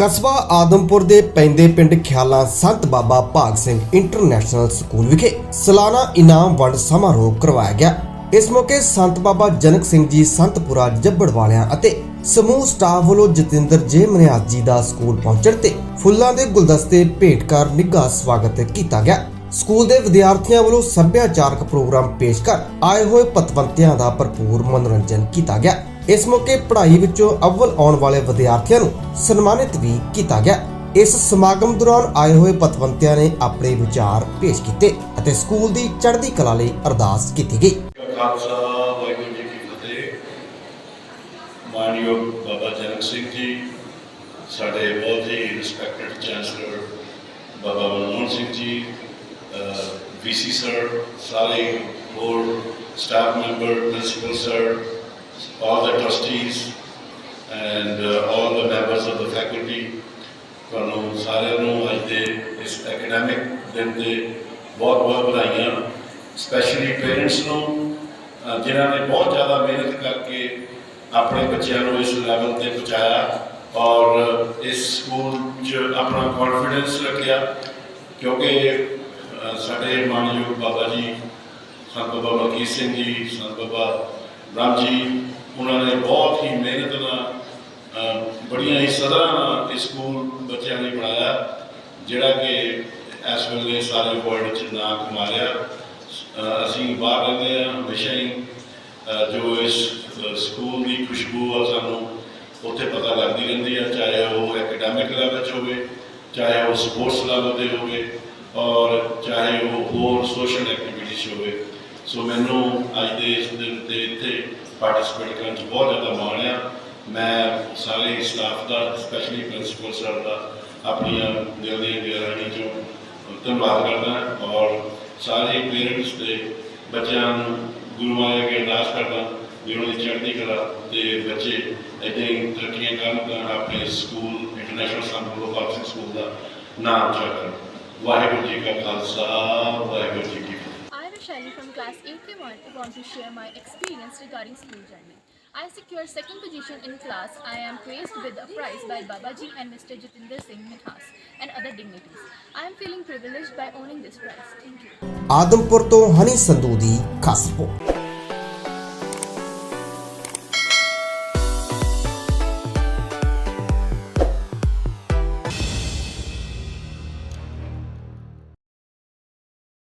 ਕਸਬਾ ਆਦਮਪੁਰ ਦੇ ਪੈਂਦੇ ਪਿੰਡ ਖਿਆਲਾ ਸੰਤ ਬਾਬਾ ਭਾਗ ਸਿੰਘ ਇੰਟਰਨੈਸ਼ਨਲ ਸਕੂਲ ਵਿਖੇ ਸਾਲਾਨਾ ਇਨਾਮ ਵੰਡ ਸਮਾਰੋਹ ਕਰਵਾਇਆ ਗਿਆ। ਇਸ ਮੌਕੇ ਸੰਤ ਬਾਬਾ ਜਨਕ ਸਿੰਘ ਜੀ ਸੰਤਪੁਰਾ ਜੱਬੜ ਵਾਲਿਆਂ ਅਤੇ ਸਮੂਹ ਸਟਾਫ ਵੱਲੋਂ ਜਤਿੰਦਰ ਜੇ ਮਨਿਆਦ ਜੀ ਦਾ ਸਕੂਲ ਪਹੁੰਚਣ ਤੇ ਫੁੱਲਾਂ ਦੇ ਗੁਲਦਸਤੇ ਭੇਟ ਕਰ ਨਿੱਘਾ ਸਵਾਗਤ ਕੀਤਾ ਗਿਆ। ਸਕੂਲ ਦੇ ਵਿਦਿਆਰਥੀਆਂ ਵੱਲੋਂ ਸੱਭਿਆਚਾਰਕ ਪ੍ਰੋਗਰਾਮ ਪੇਸ਼ ਕਰ ਆਏ ਹੋਏ ਪਤਵੰਤਿਆਂ ਦਾ ਭਰਪੂਰ ਮਨੋਰੰਜਨ ਕੀਤਾ ਗਿਆ। ਇਸ ਮੌਕੇ ਪੜ੍ਹਾਈ ਵਿੱਚੋਂ ਅਵਲ ਆਉਣ ਵਾਲੇ ਵਿਦਿਆਰਥੀਆਂ ਨੂੰ ਸਨਮਾਨਿਤ ਵੀ ਕੀਤਾ ਗਿਆ। ਇਸ ਸਮਾਗਮ ਦੌਰਾਨ ਆਏ ਹੋਏ ਪਤਵੰਤਿਆਂ ਨੇ ਆਪਣੇ ਵਿਚਾਰ ਪੇਸ਼ ਕੀਤੇ ਅਤੇ ਸਕੂਲ ਦੀ ਚੜ੍ਹਦੀ ਕਲਾ ਲਈ ਅਰਦਾਸ ਕੀਤੀ ਗਈ। ਕਾ ਖਾਲਸਾ, ਵਾਹਿਗੁਰੂ ਜੀ ਕੀ ਫਤਿਹ। ਮਾਨਯੋਗ ਬਾਬਾ ਜਨਕ ਸਿੰਘ ਜੀ, ਸਾਡੇ ਬਹੁਤ ਹੀ respected chancellor Baba Manmohan Singh ji VC sir ਸਾਰੇ ਹੋਰ staff member principal sir all the trustees and uh, all the members of the faculty. ਤੁਹਾਨੂੰ ਸਾਰਿਆਂ ਨੂੰ ਅੱਜ ਦੇ ਇਸ ਐਕੈਡੈਮਿਕ ਦਿਨ 'ਤੇ ਬਹੁਤ ਬਹੁਤ ਵਧਾਈਆਂ ਸਪੈਸ਼ਲੀ ਪੇਰੈਂਟਸ ਨੂੰ ਅਹ ਜਿਨ੍ਹਾਂ ਨੇ ਬਹੁਤ ਜ਼ਿਆਦਾ ਮਿਹਨਤ ਕਰਕੇ ਆਪਣੇ ਬੱਚਿਆਂ ਨੂੰ ਇਸ ਲੈਵਲ ਤੇ ਪਹੁੰਚਾਇਆ ਔਰ ਇਸ ਸਕੂਲ 'ਚ ਆਪਣਾ ਕੌਨਫੀਡੈਂਸ ਰੱਖਿਆ ਕਿਉਂਕਿ ਸਾਡੇ ਮਾਨਯੋਗ ਬਾਬਾ ਜੀ ਸੰਤ ਬਾਬਾ ਮਲਕੀਤ ਸਿੰਘ ਜੀ ਸੰਤ ਬਾਬਾ ਰਾਮ ਜੀ, ਉਹਨਾਂ ਨੇ ਬਹੁਤ ਹੀ ਮਿਹਨਤ ਨਾਲ ਬੜੀਆਂ ਹੀ ਸਦਰਾਂ ਨਾਲ ਇਹ ਸਕੂਲ ਬੱਚਿਆਂ ਲਈ ਬਣਾਇਆ, ਜਿਹੜਾ ਕਿ ਇਸ ਵੇਲੇ ਸਾਰੇ ਵਰਲਡ 'ਚ ਨਾਂ ਕਮਾ ਰਿਹਾ ਅਸੀਂ ਬਾਹਰ ਰਹਿੰਦੇ ਹਾਂ, ਹਮੇਸ਼ਾ ਹੀ ਜੋ ਇਸ ਸਕੂਲ ਦੀ ਖੁਸ਼ਬੂ ਆ ਸਾਨੂੰ ਉੱਥੇ ਪਤਾ ਲੱਗਦੀ ਰਹਿੰਦੀ ਆ, ਚਾਹੇ ਉਹ ਐਕੈਡੈਮਿਕ ਲੈਵਲ 'ਚ ਹੋਵੇ, ਚਾਹੇ ਉਹ ਸਪੋਰਟਸ ਲੈਵਲ ਤੇ ਹੋਵੇ, ਔਰ ਚਾਹੇ ਉਹ ਹੋਰ ਸੋਸ਼ਲ ਐਕਟੀਵਿਟੀਜ਼ 'ਚ ਹੋਵੇ। ਸੋ ਮੈਨੂੰ ਅੱਜ ਦੇ ਇਸ ਦਿਨ ਤੇ ਇੱਥੇ ਪਾਰਟਿਸਿਪੇਟ ਕਰਨ 'ਚ ਬਹੁਤ ਜ਼ਿਆਦਾ ਮਾਣ ਆ। ਮੈਂ ਸਾਰੇ ਸਟਾਫ ਦਾ ਸਪੈਸ਼ਲੀ ਪ੍ਰਿੰਸੀਪਲ ਸਰ ਦਾ, ਆਪਣੀਆਂ ਦਿਲ ਦੀਆਂ ਗਹਿਰਾਈਆਂ ਚੋਂ ਧੰਨਵਾਦ ਕਰਦਾ ਔਰ ਸਾਰੇ ਪੇਰੈਂਟਸ ਦੇ ਬੱਚਿਆਂ ਨੂੰ ਗੁਰੂਆਂ ਮਾਇਆ ਅਰਦਾਸ ਕਰਦਾ ਵੀ ਉਹਨਾਂ ਦੀ ਚੜ੍ਹਦੀ ਕਲਾ ਤੇ ਬੱਚੇ ਇੱਦਾਂ ਤਰੱਕੀਆਂ ਕਰਨ ਤਾਂ ਆਪਣੇ ਸਕੂਲ ਇੰਟਰਨੈਸ਼ਨਲ ਸੰਤ ਬਾਬਾ ਸਕੂਲ ਦਾ ਨਾਮ ਉੱਚਾ ਕਰਨ ਵਾਹਿਗੁਰੂ ਜੀ ਕਾ ਖਾਲਸਾ, ਵਾਹਿਗੁਰੂ ਜੀ ਕੀ Shaili from class 8K1 who want to share my experience regarding school journey. I secured second position in class. I am praised with a prize by Babaji and Mr. Jitinder Singh Mithas and other dignitaries. I am feeling privileged by owning this prize. Thank you. Adampur ਤੋਂ ਹਨੀ ਸੰਧੂ ਦੀ ਖਾਸ report